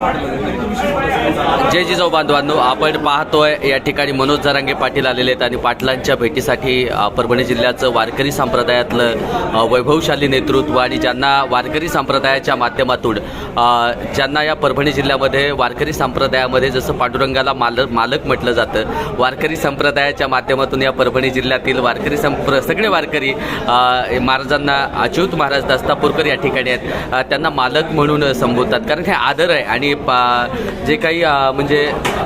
Thank you. जय जिजाऊ बांधवांनो आपण पाहतोय या ठिकाणी मनोज जरांगे पाटील आलेले आहेत आणि पाटलांच्या भेटीसाठी परभणी जिल्ह्याचं वारकरी संप्रदायातलं वैभवशाली नेतृत्व आणि ज्यांना वारकरी संप्रदायाच्या माध्यमातून ज्यांना या परभणी जिल्ह्यामध्ये वारकरी संप्रदायामध्ये जसं पांडुरंगाला मालक मालक म्हटलं जातं वारकरी संप्रदायाच्या माध्यमातून या परभणी जिल्ह्यातील वारकरी संप्र सगळे वारकरी महाराजांना अच्युत महाराज दस्तापूरकर या ठिकाणी आहेत. त्यांना मालक म्हणून संबोधतात. कारण हे आदर आहे आणि पा जे काही म्हणजे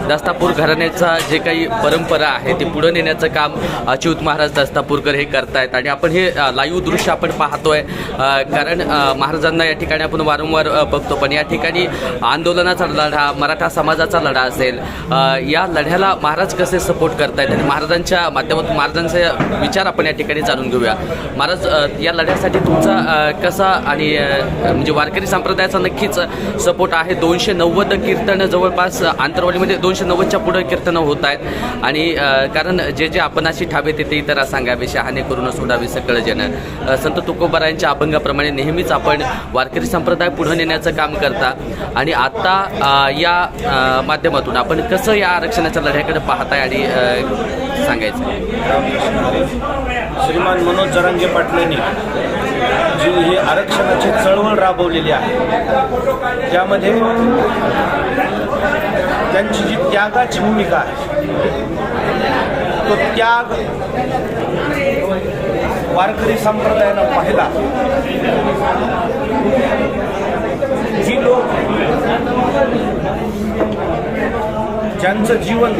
दस्तापूर घराण्याचा जे काही परंपरा आहे ती पुढं नेण्याचं काम अच्युत महाराज दस्तापूरकर हे करतायत. आणि आपण हे लाईव्ह दृश्य आपण पाहतोय. कारण महाराजांना या ठिकाणी आपण वारंवार बघतो. पण या ठिकाणी आंदोलनाचा लढा मराठा समाजाचा लढा असेल या लढ्याला महाराज कसे सपोर्ट करतायत? आणि महाराजांच्या माध्यमातून महाराजांचे विचार आपण या ठिकाणी जाणून घेऊया. महाराज या लढ्यासाठी तुमचा कसा आणि म्हणजे वारकरी संप्रदायाचा नक्कीच सपोर्ट आहे. दोनशे नव्वद कीर्तन जवळपास आंतरवाडीमध्ये दोनशे नव्वदच्या पुढे कीर्तनं होत आहेत. आणि कारण जे जे आपण अशी ठावे ते इतर सांगावे शहाणे करून सोडावे सकळ जन संत तुकोबारायांच्या अभंगाप्रमाणे नेहमीच आपण वारकरी संप्रदाय पुढे नेण्याचं काम करता. आणि आत्ता या माध्यमातून आपण कसं या आरक्षणाच्या लढ्याकडे पाहताय आणि असं सांगायचं? श्रीमान मनोज जरांगे पाटलांनी जी ही आरक्षणाची चळवळ राबवलेली आहे त्यामध्ये त्यांची जी त्यागाची भूमिका आहे तो त्याग वारकरी संप्रदायानं पाहिला. जी लोक ज्यांचं जीवन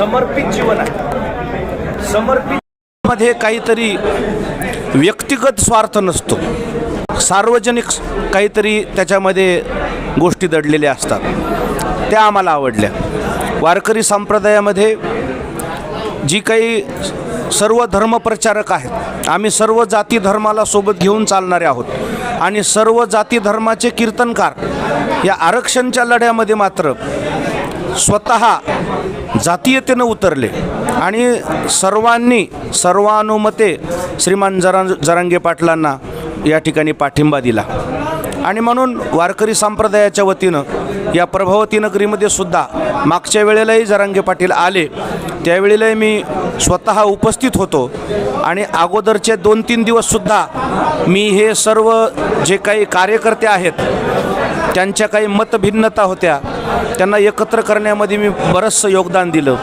समर्पित जीवन आहे. समर्पित मध्ये काहीतरी व्यक्तिगत स्वार्थ नसतो. सार्वजनिक काहीतरी त्याच्यामध्ये गोष्टी दडलेल्या असतात. त्या आम्हाला आवडल्या. वारकरी संप्रदायामध्ये जी काही सर्व धर्मप्रचारक आहेत आम्ही सर्व जाती धर्माला सोबत घेऊन चालणारे आहोत आणि सर्व जाती धर्माचे कीर्तनकार या आरक्षणच्या लढ्यामध्ये मात्र स्वतः जातीयतेनं उतरले. आणि सर्वांनी सर्वानुमते श्रीमान जरा जरांगे पाटलांना या ठिकाणी पाठिंबा दिला. आणि म्हणून वारकरी संप्रदायाच्या वतीनं या प्रभावती नगरीमध्ये सुद्धा मागच्या वेळेलाही जरांगे पाटील आले. त्यावेळेलाही मी स्वतः उपस्थित होतो. आणि अगोदरचे दोन तीन दिवससुद्धा मी हे सर्व जे काही कार्यकर्ते आहेत त्यांच्या काही मतभिन्नता होत्या. त्यांना एकत्र करण्यामध्ये मी बरंचसं योगदान दिलं.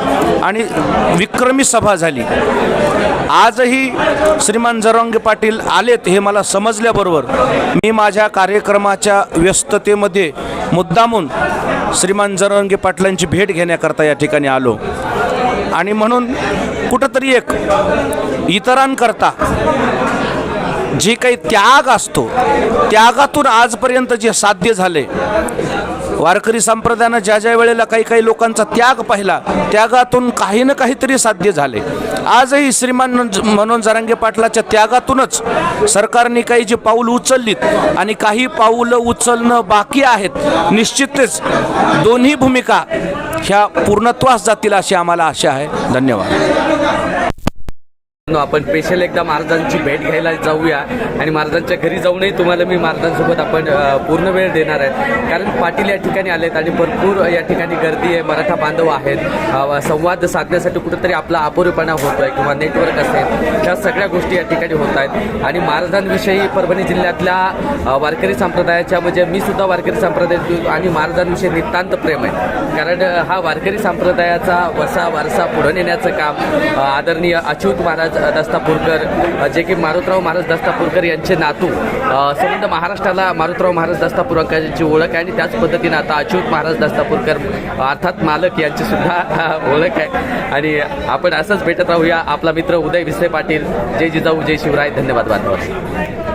आणि विक्रमी सभा झाली. आजही श्रीमान जरंगे पाटील आलेत हे मला समजल्याबरोबर मी माझ्या कार्यक्रमाच्या व्यस्ततेमध्ये मुद्दामून श्रीमान जरंगे पाटलांची भेट घेण्याकरता या ठिकाणी आलो. आणि म्हणून कुठंतरी एक इतरांकरता जे काही त्याग असतो त्यागातून आजपर्यंत जे साध्य झाले वारकरी संप्रदायानं ज्या ज्या वेळेला काही काही लोकांचा त्याग पाहिला त्यागातून काही ना काहीतरी साध्य झाले. आजही श्रीमान म्हणून जरांगे पाटलाच्या त्यागातूनच सरकारने काही जी पाऊल उचललीत आणि काही पाऊलं उचलणं बाकी आहेत निश्चितच दोन्ही भूमिका ह्या पूर्णत्वास जातील अशी आम्हाला आशा आहे. धन्यवाद. आपण स्पेशल एकदा महाराजांची भेट घ्यायला जाऊया. आणि महाराजांच्या घरी जाऊनही तुम्हाला मी महाराजांसोबत आपण पूर्ण वेळ देणार आहे. कारण पाटील या ठिकाणी आलेत आणि भरपूर या ठिकाणी गर्दी आहे मराठा बांधव आहेत. संवाद साधण्यासाठी कुठंतरी आपला अपुरेपणा होतो आहे किंवा नेटवर्क असेल त्या सगळ्या गोष्टी या ठिकाणी होत आहेत. आणि महाराजांविषयी परभणी जिल्ह्यातल्या वारकरी संप्रदायाच्या म्हणजे मी सुद्धा वारकरी संप्रदायात आणि महाराजांविषयी नितांत प्रेम आहे. कारण हा वारकरी संप्रदायाचा वसा वारसा पुढे नेण्याचं काम आदरणीय अच्युत महाराज दस्तापूरकर जे की मारुतराव महाराज दस्तापूरकर यांचे नातू. संबंध महाराष्ट्राला मारुतराव महाराज दस्तापूरकरांची ओळख आहे आणि त्याच पद्धतीनं आता अच्युत महाराज दस्तापूरकर अर्थात मालक यांची सुद्धा ओळख आहे. आणि आपण असंच भेटत राहूया. आपला मित्र उदय विसे पाटील. जय जिजाऊ जय शिवराय. धन्यवाद बांधवांनो.